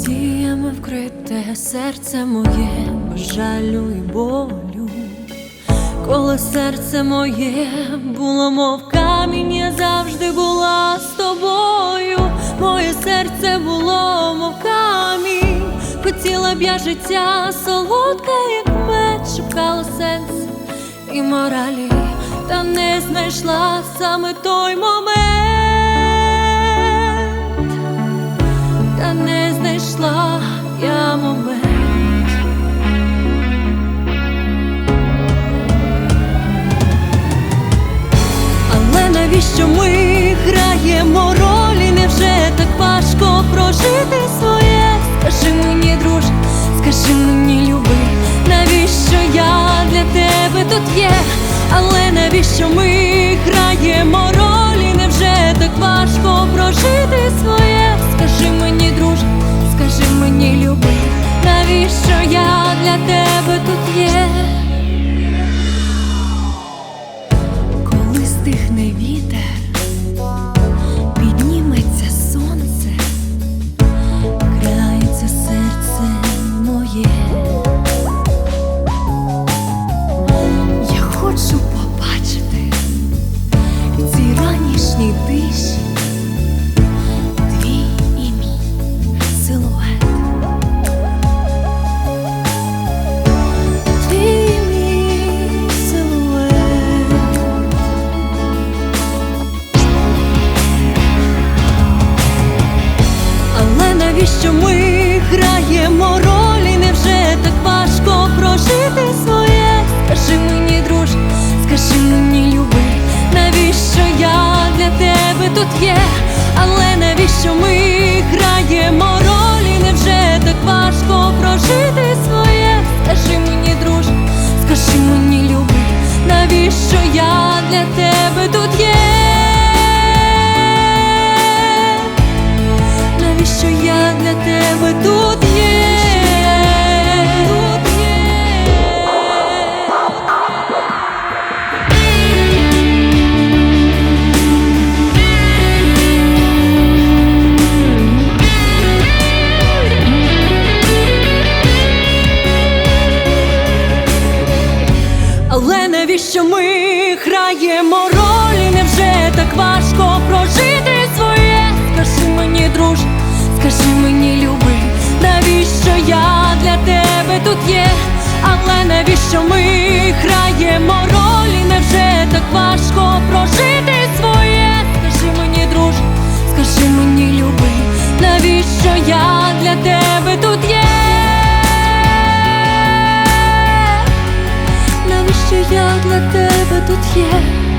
Надіями вкрите серце моє, жалю і болю. Коли серце моє було, мов камінь, я завжди була з тобою. Моє серце було, мов камінь. Хотіла б я життя солодке, як мед, шукала сенс і моралі, та не знайшла саме той момент, навіщо ми граємо ролі? Невже так важко прожити своє? Скажи мені, друже, скажи мені, люби, навіщо я для тебе тут є? Але навіщо ми граємо ролі? Невже так важко прожити своє? Скажи мені, друже, скажи мені, люби, навіщо я для тебе прожити своє? Скажи мені, друже, скажи мені, люби, навіщо я для тебе тут є? Але навіщо ми граємо ролі? Невже так важко прожити своє? Скажи мені, друже, скажи мені, люби, навіщо я для тебе тут Навіщо ми граємо ролі? Невже так важко для тебе тут є?